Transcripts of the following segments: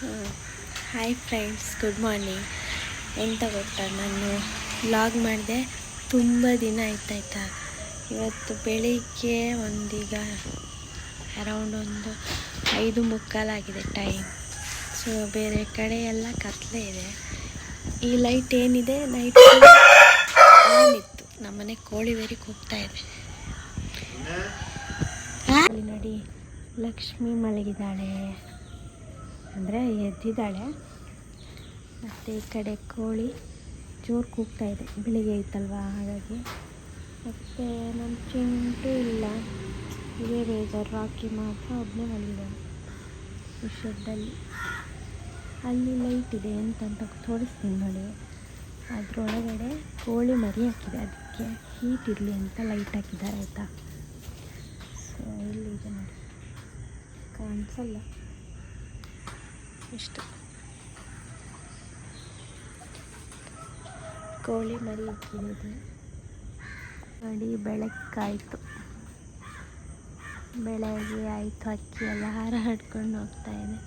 Hi friends good morning ಎಂತ ಗೊತ್ತಾ ನಾನು ವ್ಲಾಗ್ ಮಾಡಿದೆ ತುಂಬ ದಿನ ಆಯ್ತಾಯ್ತಾ ಇವತ್ತು ಬೆಳಿಗ್ಗೆ ಒಂದೀಗ ಅರೌಂಡ್ ಒಂದು ಐದು ಮುಕ್ಕಾಲಾಗಿದೆ ಟೈಮ್ ಸೊ ಬೇರೆ ಕಡೆ ಎಲ್ಲ ಕತ್ಲೆ ಇದೆ. ಈ ಲೈಟ್ ಏನಿದೆ? ನೈಟ್ ಆನ್ ಇತ್ತು. ನಮ್ಮನೆ ಕೋಳಿ ಬೇರೆ ಕೂಗ್ತಾ ಇದೆ. ನೋಡಿ ಲಕ್ಷ್ಮಿ ಮಲಗಿದ್ದಾಳೆ. ಅಂದರೆ ಎದ್ದಿದ್ದಾಳೆ. ಮತ್ತು ಈ ಕಡೆ ಕೋಳಿ ಜೋರು ಕೂಗ್ತಾ ಇದೆ. ಬೆಳಿಗ್ಗೆ ಆಯ್ತಲ್ವಾ ಹಾಗಾಗಿ. ಮತ್ತು ನಮ್ಮ ಚಿಂಟು ಇಲ್ಲ. ಇದೇ ಬೇಜಾರು. ರಾಕಿ ಮಾತ್ರ ಒಬ್ಬನೇ ಮಲಗಿದ್ದಾನೆ ಶೆಡ್ಡಲ್ಲಿ ಅಲ್ಲಿ ಲೈಟ್ ಇದೆ ಅಂತಂತ ತೋರಿಸ್ತೀನಿ ನೋಡಿ. ಅದರೊಳಗಡೆ ಕೋಳಿ ಮರಿ ಹಾಕಿದೆ. ಅದಕ್ಕೆ ಹೀಟ್ ಇರಲಿ ಅಂತ ಲೈಟ್ ಹಾಕಿದ್ದಾರೆ ಆಯಿತಾ? ಸೊ ಇಲ್ಲಿದೆ ನೋಡಿ. ಕಾಣಿಸಲ್ಲ. ಇಷ್ಟು. ಕೋಳಿ ಮರಿ ಇಕ್ಕಿದೆ ನೋಡಿ ಬೆಳಕಾಯಿತು. ಬೆಳಗ್ಗೆ ಆಯಿತು ಅಕ್ಕಿ ಎಲ್ಲ ಹಾರಾಡ್ಕೊಂಡು ಹೋಗ್ತಾ ಇದೆ.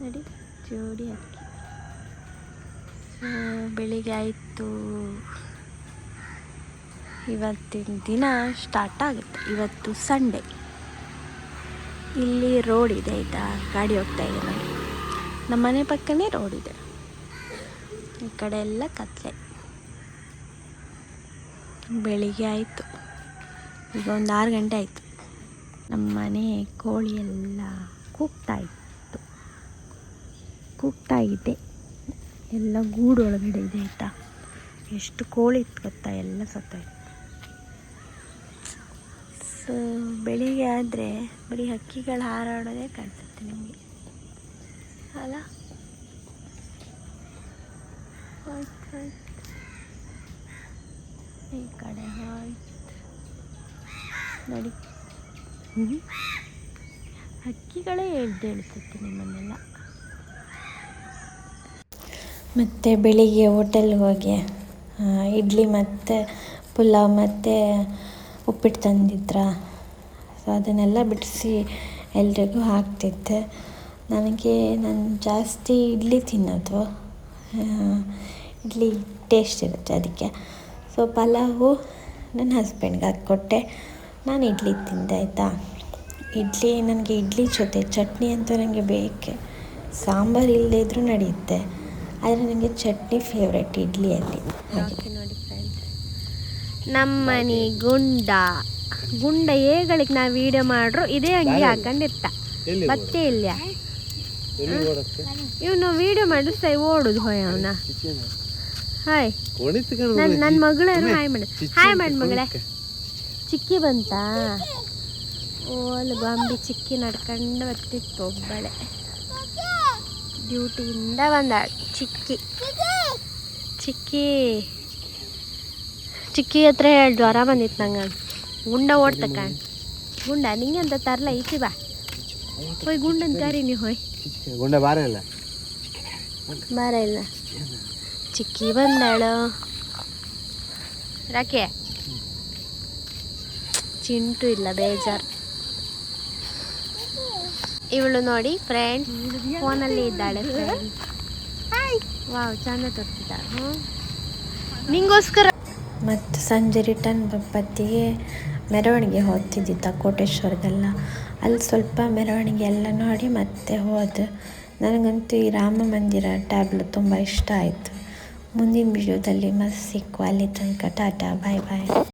ನೋಡಿ, ಜೋಡಿ ಅಕ್ಕಿ. ಸೊ ಬೆಳಿಗ್ಗೆ ಆಯಿತು. ಇವತ್ತಿನ ದಿನ ಸ್ಟಾರ್ಟ್ ಆಗುತ್ತೆ. ಇವತ್ತು ಸಂಡೇ ಇಲ್ಲಿ ರೋಡ್ ಇದೆ ಆಯಿತಾ ಗಾಡಿ ಹೋಗ್ತಾ ಇದೆ ನೋಡಿ. ನಮ್ಮ ಮನೆ ಪಕ್ಕನೇ ರೋಡ್ ಇದೆ. ಈ ಕಡೆ ಎಲ್ಲ ಕತ್ಲೆ. ಬೆಳಿಗ್ಗೆ ಆಯಿತು. ಈಗ ಒಂದು ಆರು ಗಂಟೆ ಆಯಿತು. ನಮ್ಮ ಮನೆ ಕೋಳಿ ಎಲ್ಲ ಕೂಗ್ತಾ ಇತ್ತು. ಕೂಗ್ತಾ ಇದೆ. ಎಲ್ಲ ಗೂಡು ಒಳಗಡೆ ಇದೆ ಆಯಿತಾ? ಎಷ್ಟು ಕೋಳಿ ಇತ್ತು ಗೊತ್ತಾ? ಎಲ್ಲ ಸತ್ತೋಯ್ತು. ಸೊ ಬೆಳಿಗ್ಗೆ ಆದರೆ ಬರೀ ಹಕ್ಕಿಗಳು ಹಾರಾಡೋದೇ ಕಾಣಿಸುತ್ತೆ ನಿಮಗೆ. ಅಲ್ಲ? ಈ ಕಡೆ ಆಯ್ತು. ನೋಡಿ. ಹಕ್ಕಿಗಳೇ ಎದ್ದೇಳ್ತಿತ್ತು ನಿಮ್ಮನ್ನೆಲ್ಲ. ಮತ್ತು ಬೆಳಿಗ್ಗೆ ಹೋಟೆಲ್ಗೆ ಹೋಗಿ ಇಡ್ಲಿ ಮತ್ತು ಪುಲಾವ್ ಮತ್ತು ಉಪ್ಪಿಟ್ಟು ತಂದಿದ್ರ. ಸೊ ಅದನ್ನೆಲ್ಲ ಬಿಡಿಸಿ ಎಲ್ರಿಗೂ ಹಾಕ್ತಿದ್ದೆ. ನನಗೆ ನಾನು ಜಾಸ್ತಿ ಇಡ್ಲಿ ತಿನ್ನೋದು ಇಡ್ಲಿ ಟೇಸ್ಟ್ ಇರುತ್ತೆ ಅದಕ್ಕೆ. ಸೊ ಪಲಾವು ನನ್ನ ಹಸ್ಬೆಂಡ್ಗೆ ಹಾಕ್ಕೊಟ್ಟೆ. ನಾನು ಇಡ್ಲಿ ತಿಂದೆ ಆಯಿತಾ? ಇಡ್ಲಿ ನನಗೆ ಇಡ್ಲಿ ಜೊತೆ ಚಟ್ನಿ ಅಂತೂ ನನಗೆ ಬೇಕೆ. ಸಾಂಬಾರು ಇಲ್ಲದೇ ಇದ್ದರೂ ನಡೆಯುತ್ತೆ. ಆದರೆ ನನಗೆ ಚಟ್ನಿ ಫೇವ್ರೆಟ್ ಇಡ್ಲಿಯಲ್ಲಿ ನೋಡಿ ಫ್ರೆಂಡ್ಸ್ ನಮ್ಮನೆ ಗುಂಡ. ಗುಂಡ ಏಗಳಿಗೆ ನಾವು ವೀಡಿಯೋ ಮಾಡ್ರು ಇದೇ ಅಂಗಿ ಹಾಕೊಂಡಿರ್ತ. ಮತ್ತೆ ಇಲ್ಲ ಇವನು ವಿಡಿಯೋ ಮಾಡಿಸ್ತಾ ಓಡುದು ಹೋಯ್ ಅವನ. ಹಾಯ್. ನನ್ ನನ್ನ ಮಗಳೇನು ಹಾಯ್ ಮಾಡಿ. ಹಾಯ್ ಮಾಡಿ ಮಗಳೇ. ಚಿಕ್ಕಿ ಬಂತಾ? ಓಲ್ ಗೊಂಬಿ ಚಿಕ್ಕಿ ನಡ್ಕೊಂಡು ಬರ್ತಿತ್ತು ಒಬ್ಬಳೆ. ಡ್ಯೂಟಿಯಿಂದ ಬಂದಾಳ ಚಿಕ್ಕಿ. ಚಿಕ್ಕಿ. ಚಿಕ್ಕಿ ಹತ್ರ ಹೇಳಿ ಜ್ವರ ಬಂದಿತ್ತು ನಂಗೆ ಉಂಡ ಓಡ್ತಕ್ಕ ಉಂಡ ನಿಂಗೆ ಅಂತ ತರಲ ಈಚಿ ಬಾ. ಹೋಯ್ ಗುಂಡನ್ ನೀ ಹೋಯ್. ಗುಂಡ ಬಾರ ಇಲ್ಲ? ಬಾರ ಇಲ್ಲ. ಚಿಕ್ಕಿ ಬಂದಾಳು. ರಾಕೆ? ಚಿಂಟು ಇಲ್ಲ ಬೇಜಾರು. ಇವಳು ನೋಡಿ ಫ್ರೆಂಡ್ ಫೋನಲ್ಲಿ ಇದ್ದಾಳೆ ಫ್ರೆಂಡ್ ವಾವ್ ಚಂದ ತೋರ್ತಿದ್ದಾಳೆ ನಿಂಗೋಸ್ಕರ ಮತ್ತು ಸಂಜೆ ರಿಟರ್ನ್ ಬತ್ತಿಗೆ ಮೆರವಣಿಗೆ ಹೋಗ್ತಿದ್ದಿತ್ತ ಕೋಟೇಶ್ವರದೆಲ್ಲ. ಅಲ್ಲಿ ಸ್ವಲ್ಪ ಮೆರವಣಿಗೆ ಎಲ್ಲ ನೋಡಿ ಮತ್ತೆ ಹೋದೆ. ನನಗಂತೂ ಈ ರಾಮ ಮಂದಿರ ಟ್ಯಾಬ್ಲೆಟ್ ತುಂಬ ಇಷ್ಟ ಆಯಿತು. ಮುಂದಿನ ವಿಡಿಯೋದಲ್ಲಿ ಮತ್ತೆ ಸಿಕ್ಕು ಅಲ್ಲಿ ತನಕ, ಟಾಟಾ ಬಾಯ್ ಬಾಯ್